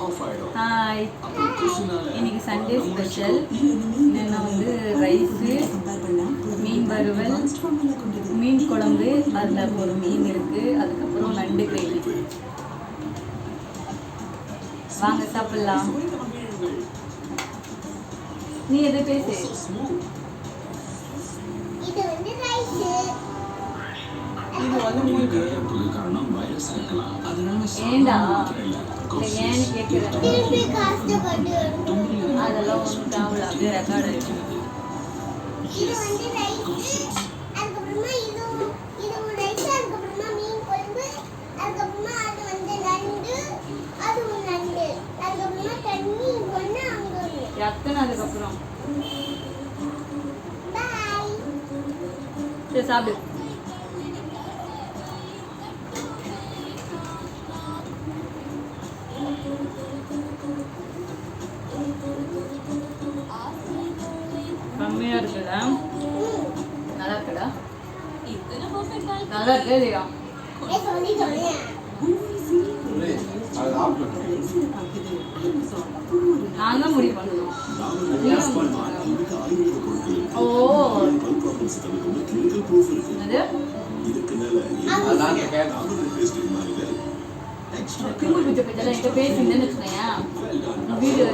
Hi இன்னைக்கு Sunday special என்னென்னா வந்து ரைஸு மீன் வறுவல் மீன் குழம்பு அதில் ஒரு மீன் இருக்குது அதுக்கப்புறம் நண்டு கிரேவி. வாங்க சாப்பிடலாம். நீ எதை பேசு? இது வந்து ரைஸ் இது வந்து உங்களுக்கு புது காரணம் வைரஸ் இருக்கலாம். அதனால ஏண்டா? இல்ல. இல்லை ஏன்னு கேட்குறேன். அதெல்லாம் ஒன்றும் தேவையில்ல அப்படியே ரெக்கார்ட் வந்து ரைஸ் அதுக்கப்புறமா இது இது கம்மியாக இருக்குல்ல நல்லா இருக்குடா நல்லா இருக்கு. இல்லையா. நான் தான் முடிவு பண்ணணும். ஓ. என்கிட்ட பேசியிருந்தேன்னு வச்சுக்கோயேன். வீடியோ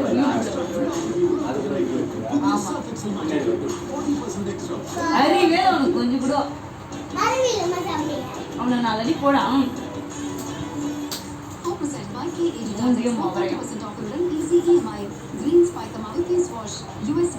அறிவே அவனுக்கு கொஞ்சம் கூட அவனை நாலடி போடான் Opposite by KAG Museum Targets, of Art. 40% off உடன் easy EMI. Green Spike Face Wash. US